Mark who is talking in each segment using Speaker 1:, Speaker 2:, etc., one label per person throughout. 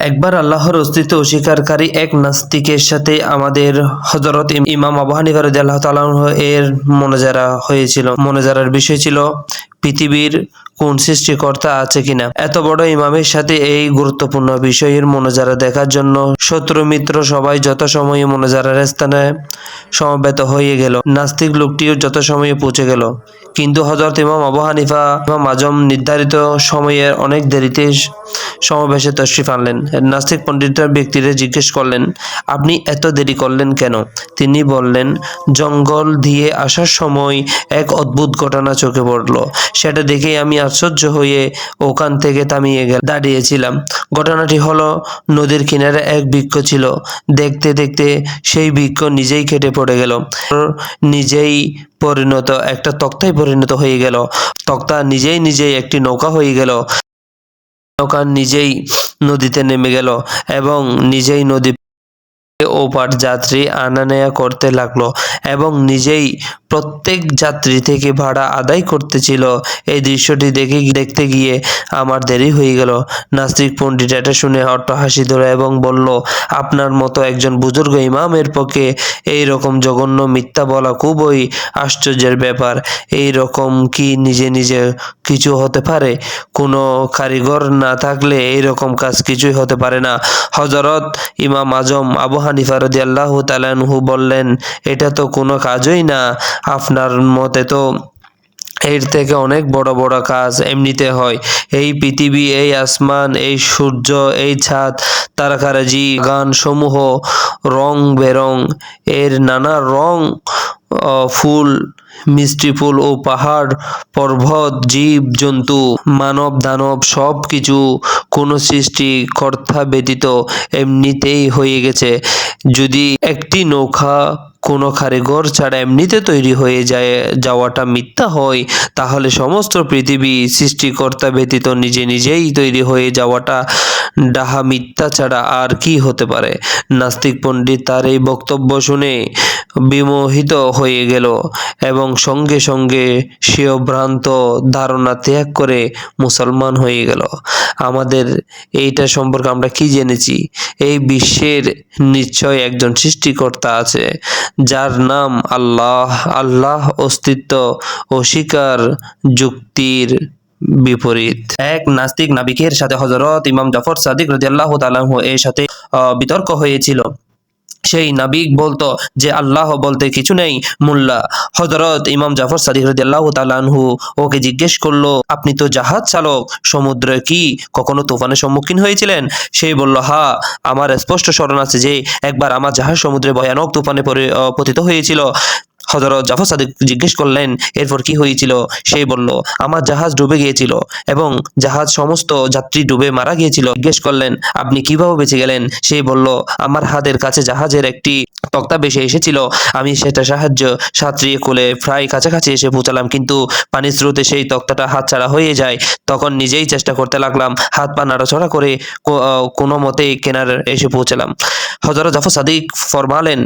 Speaker 1: একবার আল্লাহর অস্তিত্ব অস্বীকারী এক নাস্তিকের সাথে আমাদের হজরত ইমাম আবু রাদিয়াল্লাহু তাআলা এর মনোজারা হয়েছিল। মনোজারার বিষয় ছিল পৃথিবীর কোন সৃষ্টিকর্তা আছে কিনা? এত বড় ইমামের সাথে এই গুরুত্বপূর্ণ বিষয়ের মনোজারা দেখার জন্য শত্রু মিত্র সবাই সময়ে মনোজারার স্থানে সমবেত হয়ে গেল। নাস্তিক লোকটিও যত সময়ে পৌঁছে গেল। কিন্তু হজরত ইমাম আবু হানিফা, ইমাম আজম নির্ধারিত সময়ের অনেক দেরিতে সমাবেশে তশরিফ আনলেন। নাস্তিক পণ্ডিতরা ব্যক্তিরা জিজ্ঞেস করলেন, আপনি এত দেরি করলেন কেন? তিনি বললেন, জঙ্গল দিয়ে আসার সময় এক অদ্ভুত ঘটনা চোখে পড়ল। সেটা দেখে আমি আশ্চর্য হয়ে ওখান থেকে থামিয়ে গেল দাঁড়িয়েছিলাম। ঘটনাটি হলো নদীর কিনারে এক বৃক্ষ ছিল। দেখতে দেখতে সেই বৃক্ষ নিজেই কেটে পড়ে গেল। নিজেই পরিণত, একটা তক্তায় পরিণত হয়ে গেল। তক্তা নিজেই নিজেই একটি নৌকা হয়ে গেল। নৌকা নিজেই নদীতে নেমে গেল এবং নিজেই নদী ওপার যাত্রী আনা নেয়া করতে লাগল এবং নিজেই প্রত্যেক যাত্রী থেকে ভাড়া আদায় করতেছিল। এই দৃশ্যটি দেখে দেখতে গিয়ে আমার দেরি হয়ে গেল। নাস্তিক পণ্ডিত এটা শুনে অট্ট হাসি ধরে এবং বলল, আপনার মতো একজন বুজুর্গ ইমামের পক্ষে এই রকম জঘন্য মিথ্যা বলা খুবই আশ্চর্যের ব্যাপার। এই রকম কি নিজে নিজে কিছু হতে পারে? কোনো কারিগর না থাকলে এই রকম কাজ কিছুই হতে পারে না। হজরত ইমাম আজম আবু হানিফা রদি আল্লাহ তালানহু বললেন এটা তো কোনো কাজই না। আপনার মতে তো এর থেকে অনেক বড় বড় কাজ এমনিতে হয়। এই পৃথিবী, এই আসমান, এই সূর্য, এই ছাদ, তারকারাজি গান সমূহ রং বেরং এর নানা রং ফুল, মিষ্টি ফুল ও পাহাড়, পর্বত, জীব, জন্তু, মানব, দানব সব কিছু কোনো সৃষ্টি কর্তা ব্যতীত এমনিতেই হয়ে গেছে। যদি একটি নৌকা কোনো কারিগর ছাড়া এমনিতে তৈরি হয়ে যায়, যাওয়াটা মিথ্যা হয়। তাহলে সমস্ত পৃথিবী সৃষ্টিকর্তা ব্যতীত নিজে নিজেই তৈরি হয়ে যাওয়াটা ডাহা মিথ্যা ছাড়া আর কি হতে পারে? নাস্তিক পণ্ডিত তার এই বক্তব্য শুনে বিমোহিত হয়ে গেল এবং সঙ্গে সঙ্গে সেও ভ্রান্ত ধারণা ত্যাগ করে মুসলমান হয়ে গেল। আমাদের এইটা সম্পর্কে আমরা কি জেনেছি? এই বিশ্বের নিশ্চয় একজন সৃষ্টিকর্তা আছে। যার নাম আল্লাহ আল্লাহ অস্তিত্ব অস্বীকার যুক্তির বিপরীত। এক নাস্তিক নাবিকের সাথে হজরত ইমাম জাফর সাদিক রাজিয়াল্লাহ তালাহ এর সাথে বিতর্ক হয়েছিল। সেই নাবিক বলতো যে আল্লাহ বলতে কিছু নেই। মোল্লা হজরত ইমাম জাফর সাদিক আল্লাহ তাআলা আনহু ওকে জিজ্ঞেস করল, আপনি তো জাহাজ চালক, সমুদ্রে কি কখনো তুফানের সম্মুখীন হয়েছিলেন? সেই বলল, হা, আমার স্পষ্ট স্মরণ আছে যে একবার আমার জাহাজ সমুদ্রে ভয়ানক তুফানে পতিত হয়েছিল। হজরত জাফর সাদিক জিজ্ঞেস করলেন, এরপর কি হয়েছিল? সেই বলল, আমার জাহাজ ডুবে গিয়েছিল এবং জাহাজ সমস্ত যাত্রী ডুবে মারা গিয়েছিল। জিজ্ঞেস করলেন, আপনি কীভাবে বেঁচে গেলেন? সেই বলল, আমার হাতের কাছে জাহাজের একটি তক্তা বেশি এসেছিল। আমি সেটা সাহায্য সাঁতরিয়ে কোলে প্রায় কাছাকাছি এসে পৌঁছালাম, কিন্তু পানির স্রোতে সেই তক্তাটা হাতছাড়া হয়ে যায়। তখন নিজেই চেষ্টা করতে লাগলাম, হাত পা নাড়াচড়া করে কোনো মতেই কেনার এসে পৌঁছালাম। হজরত জাফর সাদিক ফরমালেন,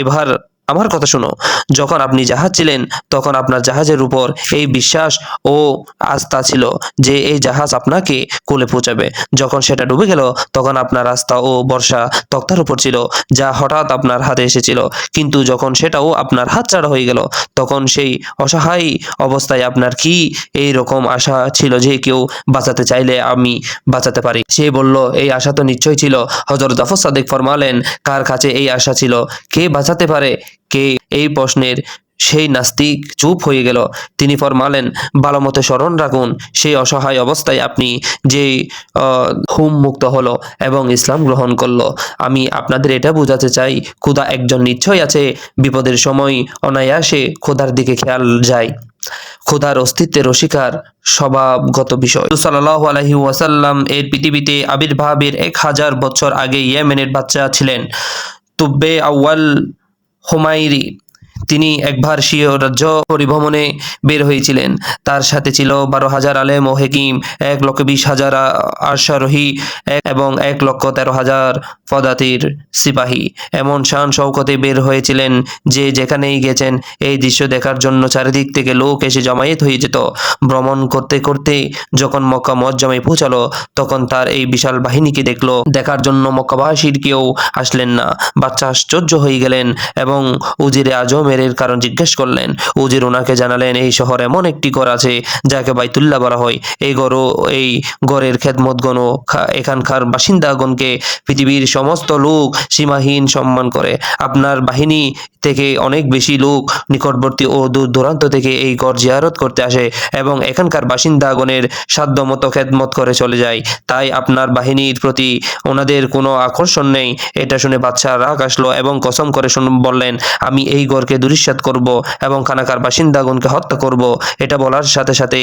Speaker 1: এবার আমার কথা শোনো। যখন আপনি জাহাজ ছিলেন, তখন আপনার জাহাজের উপর এই বিশ্বাস ও আস্থা ছিল যে এই জাহাজ আপনাকে কোলে পৌঁছাবে। যখন সেটা ডুবে গেল, তখন আপনার আস্থা ও বর্ষা তক্তার উপর ছিল, যা হঠাৎ আপনার হাতে এসেছিল। কিন্তু যখন সেটাও আপনার হাত ছাড়া হয়ে গেল, তখন সেই অসহায় অবস্থায় আপনার কি এই রকম আশা ছিল যে কেউ বাঁচাতে চাইলে আমি বাঁচাতে পারি? সে বলল, এই আশা তো নিশ্চয় ছিল। হজরত জাফর সাদেক ফরমালেন, কার কাছে এই আশা ছিল? কে বাঁচাতে পারে? কে এই প্রশ্নের সেই নাস্তিক চুপ হয়ে গেল। তিনি ফরমালেন ভালো মতো স্মরণ রাখুন, সেই অসহায় অবস্থায় আপনি যে হুম মুক্ত হলো এবং ইসলাম গ্রহণ করল। আমি আপনাদের এটা বোঝাতে চাই খুদা একজন নিশ্চয় আছে, বিপদের সময় অনায়াসে খোদার দিকে খেয়াল যায়। খোদার অস্তিত্বের অস্বীকার স্বভাবগত বিষয়। সাল্লাল্লাহু আলাইহি ওয়াসাল্লাম এর পৃথিবীতে আবির্ভাবের এক হাজার বছর আগে ইয়েমেনের বাচ্চা ছিলেন। তুব্বে আউয়াল হুমাইরি তিনি একবার স্বীয় রাজ্য পরিভ্রমণে বের হয়েছিলেন। তার সাথে ছিল বারো হাজার আলেম ও হেকিম, এক লক্ষ বিশ হাজার আ- আশ্বারোহী এবং এক লক্ষ তেরো হাজার পদাতির সিপাহী। এমন শান শৌকতে বের হয়েছিলেন যে যেখানেই গেছেন, এই দৃশ্য দেখার জন্য চারিদিক থেকে লোক এসে জমায়েত হয়ে যেত। ভ্রমণ করতে করতে যখন মক্কা মজ্জামে পৌঁছালো, তখন তার এই বিশাল বাহিনীকে দেখল। দেখার জন্য মক্কাবাসীর কেউ আসলেন না। বাচ্চা আশ্চর্য হয়ে গেলেন এবং উজিরে আজমের এর কারণ জিজ্ঞেস করলেন। উজির ওনাকে জানালেন, এই শহর এমন একটি ঘর আছে যাকে বাইতুল্লাহ বলা হয়। এই ঘর এই ঘরের খেদমতগণ এখানকার বাসিন্দাগণকে পৃথিবীর সমস্ত লোক সীমাহীন সম্মান করে। আপনার বাহিনী থেকে অনেক বেশি লোক নিকটবর্তী ও দূর দূরান্ত থেকে এই গড় জিয়ারত করতে আসে এবং এখানকার বাসিন্দাগণের সাধ্যমতো খেদমত করে চলে যায়। তাই আপনার বাহিনীর প্রতি ওনাদের কোনো আকর্ষণ নেই। এটা শুনে বাচ্চা রাগ আসলো এবং কসম করে শুন, বললেন, আমি এই গড়কে দুরিশ্বাত করব এবং খানাকার বাসিন্দাগণকে হত্যা করব। এটা বলার সাথে সাথে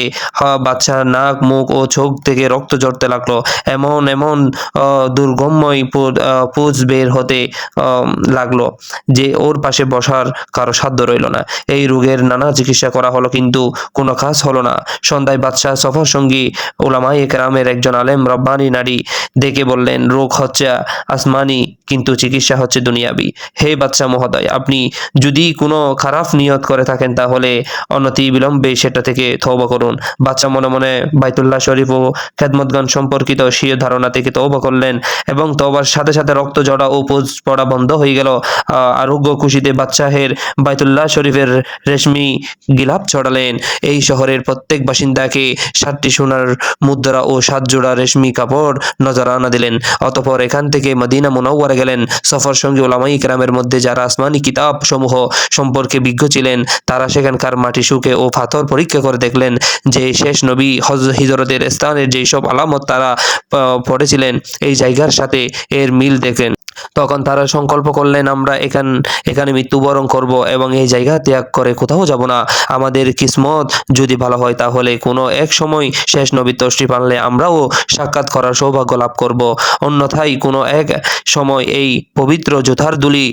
Speaker 1: বাচ্চার নাক, মুখ ও চোখ থেকে রক্ত ঝরতে লাগল। এমন এমন দুর্গম্যই পুজ বের হতে লাগল যে ওর পাশে বসার কারও সাধ্য রইল না। এই রোগের নানা চিকিৎসা করা হলো কিন্তু কোনো কাজ হলো না। সন্ধ্যায় বাদশাহ সফর সঙ্গী ওলামাই একরামের একজন আলেম রব্বানি নারী ডেকে বললেন, রোগ হচ্ছে আসমানি, কিন্তু চিকিৎসা হচ্ছে দুনিয়াবি। হে বাচ্চা মহোদয়, আপনি যদি কোনো খারাপ নিয়ত করে থাকেন, তাহলে অনতি বিলম্বে সেটা থেকে তৌবা করুন। বাচ্চা মনে মনে বাইতুল্লাহ শরীফ ও খেদমতগান সম্পর্কিত স্বীয় ধারণা থেকে তৌবা করলেন এবং তওবার সাথে সাথে রক্ত জড়া ও পোজ পড়া বন্ধ হয়ে গেল। আরোগ্য খুশিতে বাদশাহের বাইতুল্লাহ শরীফের রেশমি গিলাপ ছড়ালেন। এই শহরের প্রত্যেক বাসিন্দাকে সাতটি সোনার মুদ্রা ও সাত জোড়া রেশমি কাপড় নজরানা দিলেন। অতপর এখান থেকে মদিনা মুনাওয়ারে গেলেন। সফর সঙ্গী ওলামাই ইকরামের মধ্যে যারা আসমানি কিতাব সমূহ সম্পর্কে বিজ্ঞ ছিলেন, তারা সেখানকার মাটি শুকে ও পাথর পরীক্ষা করে দেখলেন যে শেষ নবী হজ, হিজরতের স্থানের যেসব আলামত তারা পড়েছিলেন, এই জায়গার সাথে এর মিল দেখেন। তখন তারা সংকল্প করলেন, আমরা এখান, এখানে মৃত্যুবরণ করব এবং এই জায়গা ত্যাগ করে কোথাও যাব না। আমাদের কিসমত যদি ভালো হয় তাহলে কোনো এক সময় শেষ নবী তষ্টি পানলে আমরাও সাক্ষাৎ করার সৌভাগ্য লাভ করব। অন্যথায় কোনো এক সময় এই পবিত্র যোথার দুলি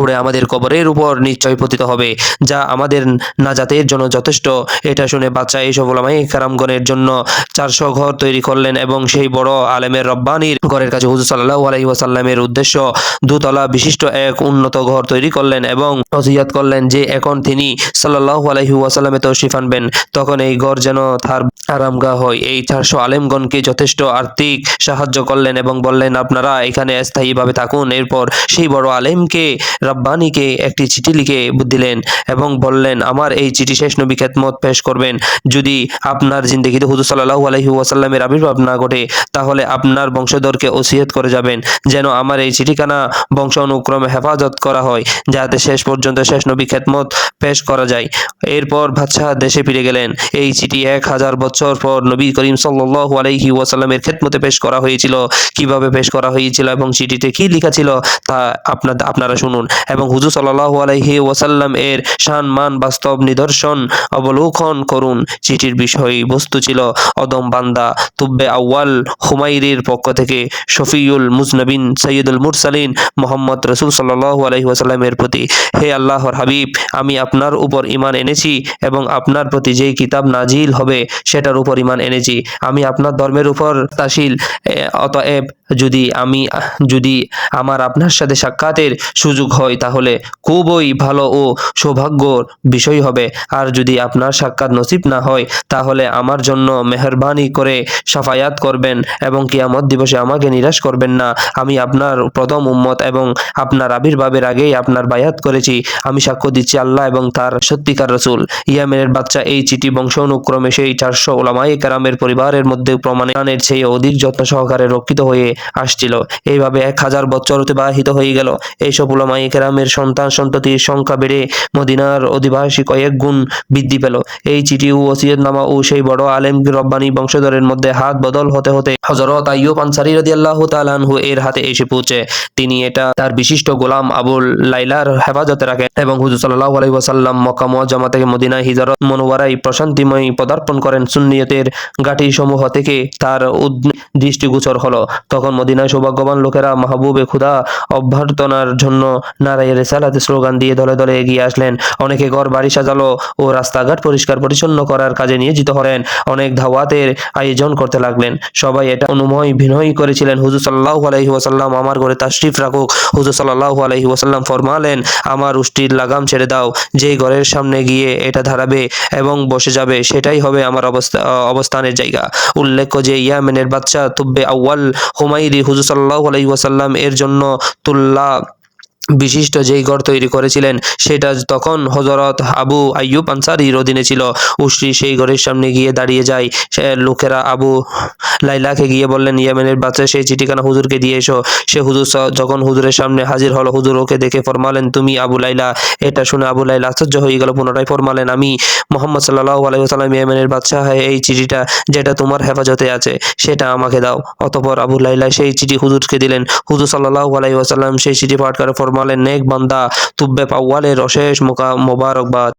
Speaker 1: উড়ে আমাদের কবরের উপর নিশ্চয় পতিত হবে, যা আমাদের নাজাতের জন্য যথেষ্ট। এটা শুনে বাচ্চা এই সফলামাই কারামগণের জন্য চারশো ঘর তৈরি করলেন এবং সেই বড় আলেমের রব্বানির ঘরের কাছে হুজুর সাল্লাহ আলহি ওয়াসাল্লামের উদ্দেশ্য দুতলা বিশিষ্ট এক উন্নত ঘর তৈরি করলেন এবং নসিহাত করলেন যে এখন তিনি সাল্লাহ আলহি ওয়াসাল্লামে তৌশিফ আনবেন। তখন এই ঘর যেন তার আরামগা হয়। এই চারশো আলেমগণকে যথেষ্ট আর্থিক সাহায্য করলেন এবং বললেন, আপনারা এখানে স্থায়ীভাবে থাকুন। এরপর সেই বড় আলেমকে রব্বানিকে একটি চিঠি লিখে দিলেন এবং বললেন, আমার এই চিঠি শেষ নবী খেদমত পেশ করবেন। যদি আপনার জিন্দগিতে হুজুর সাল্লাহ আলহি ওয়াসাল্লামের আবির্ভাব না ঘটে, তাহলে আপনার বংশধরকে ওসিয়ত করে যাবেন। যেন আমার এই চিঠিখানা বংশ অনুক্রমে হেফাজত করা হয়, যাতে শেষ পর্যন্ত শেষ নবী খেদমত পেশ করা যায়। এরপর বাদশাহ দেশে ফিরে গেলেন। এই চিঠি এক হাজার বছর পর নবী করিম সাল্লাহ আলাইহি ওয়াসাল্লামের খেদমতে পেশ করা হয়েছিল। কীভাবে পেশ করা হয়েছিল এবং চিঠিতে কি লেখা ছিল, তা আপনার আপনারা শুনুন। এবং হুজুর সাল্লাহ আলাইহি ওয়াসাল্লাম এর শান মান বাস্তব নিদর্শন অবলোকন করুন। চিঠির বিষয় বস্তু ছিল অদম বান্দা তুব্বে আউয়াল হুমাইরির পক্ষ থেকে শফিউল মুজনবিন সৈয়দুল মুরসালিন মোহাম্মদ রসুল সাল্লাহ আলহি ওয়াসাল্লামের প্রতি, হে আল্লাহর হাবিব, আমি আপনার উপর ইমান এনেছি এবং আপনার প্রতি যেই কিতাব নাজিল হবে, সেটার উপর ইমান এনেছি। আমি আপনার ধর্মের উপর তাশিল অতএব যদি আমি, যদি আমার আপনার সাথে সাক্ষাতের সুযোগ হয়, তাহলে খুবই ভালো ও সৌভাগ্যর বিষয় হবে। আর যদি আপনার সাক্ষাৎ নসিব না হয়, তাহলে আমার জন্য মেহরবানি করে সাফায়াত করবেন এবং কিয়ামত দিবসে আমাকে নিরাশ করবেন না। আমি আপনার প্রথম উম্মত এবং আপনার আবির্ভাবের আগেই আপনার বায়াত করেছি। আমি সাক্ষ্য দিচ্ছি আল্লাহ এবং তার সত্যিকার রসুল। ইয়ামেনের বাচ্চা এই চিঠি বংশ অনুক্রমে সেই চারশো ওলামাই কারামের পরিবারের মধ্যে প্রমাণের চেয়ে অধিক যত্ন সহকারে রক্ষিত হয়ে আসছিল। এইভাবে এক হাজার বছর অতিবাহিত হয়ে গেল। এইসব ওলামাই কেরামের সন্তান সন্ততির সংখ্যা বেড়ে মদিনার অধিবাসী কয়েক গুণ বৃদ্ধি পেল। এই চিঠি ও ওসিয়তনামা ও সেই বড় আলেম রব্বানি বংশধরের মধ্যে হাত বদল হতে হতে হজরত আইয়ুব আনসারি রাদিয়াল্লাহু তাআলা আনহু এর হাতে এসে পৌঁছে। তিনি এটা তার বিশিষ্ট গোলাম আবুল লাইলার হেফাজতে রাখেন এবং হুজুর সাল্লাল্লাহু আলাইহি ওয়াসাল্লাম মক্কা থেকে মদিনায় হিজরত মনোয়ারায় প্রশান্তিময় পদার্পণ করেন। সুন্নিয়তের গাঠি সমূহ থেকে তার দৃষ্টিগোচর হলো। তখন মদিনায় সৌভাগ্যবান লোকেরা মাহবুবে খুদা অভ্যর্থনার জন্য নারায়ের রেসালাতে স্লোগান দিয়ে দলে দলে এগিয়ে আসলেন। অনেকে ঘর, বাড়ি সাজালো ও রাস্তাঘাট পরিষ্কার পরিচ্ছন্ন করার কাজে নিয়োজিত হলেন। অনেক ধাওয়াতের আয়োজন করতে লাগলেন। সবাই এটা অনুময় বিনয় করেছিলেন। হুজুর সাল্লাহ আলহি ওয়াসাল্লাম, আমার ঘরে তাশরিফ রাখুক। হুজুর সাল্লাহ আলহি ওয়াসাল্লাম ফরমালেন, আমার উষ্টির লাগাম ছেড়ে দাও। যেই ঘরের সামনে গিয়ে এটা দাঁড়াবে এবং বসে যাবে, সেটাই হবে আমার অবস্থা, অবস্থানের জায়গা। উল্লেখ্য যে, ইয়ামেনের বাচ্চা তুব্বে আউয়াল হুমাইরি হুজুর সাল্লাহ আলহি ওয়াসাল্লাম এর জন্য তুল্লা বিশিষ্ট যেই ঘর তৈরি করেছিলেন, সেটা তখন হজরত আবু আইয়ুব আনসারির অধীনে ছিল। উশ্রি সেই ঘরের সামনে গিয়ে দাঁড়িয়ে যায়। লোকেরা আবু লাইলাকে গিয়ে বললেন, ইয়ামেনের বাচ্চা, সেই চিঠিখানা হুজুরকে দিয়ে এসো। সে হুজুর যখন হুজুরের সামনে হাজির হলো, হুজুর ওকে দেখে ফরমালেন, তুমি আবু লাইলা? এটা শুনে আবু লাইলা আশ্চর্য হয়ে গেল, পুনরায় ফরমালেন, আমি মোহাম্মদ সাল্লাহ আলাইসাল্লাম ইয়েমেনের বাদশাহ এই চিঠিটা, যেটা তোমার হেফাজতে আছে, সেটা আমাকে দাও। অতপর আবু লাইলা সেই চিঠি হুজুরকে দিলেন। হুজুর সাল্লাহ ওয়াসাল্লাম সেই চিঠি পাঠ করে ফরমালেন নেক বান্দা তুব্বে পাওয়ালের অশেষ মোবারকবাদ।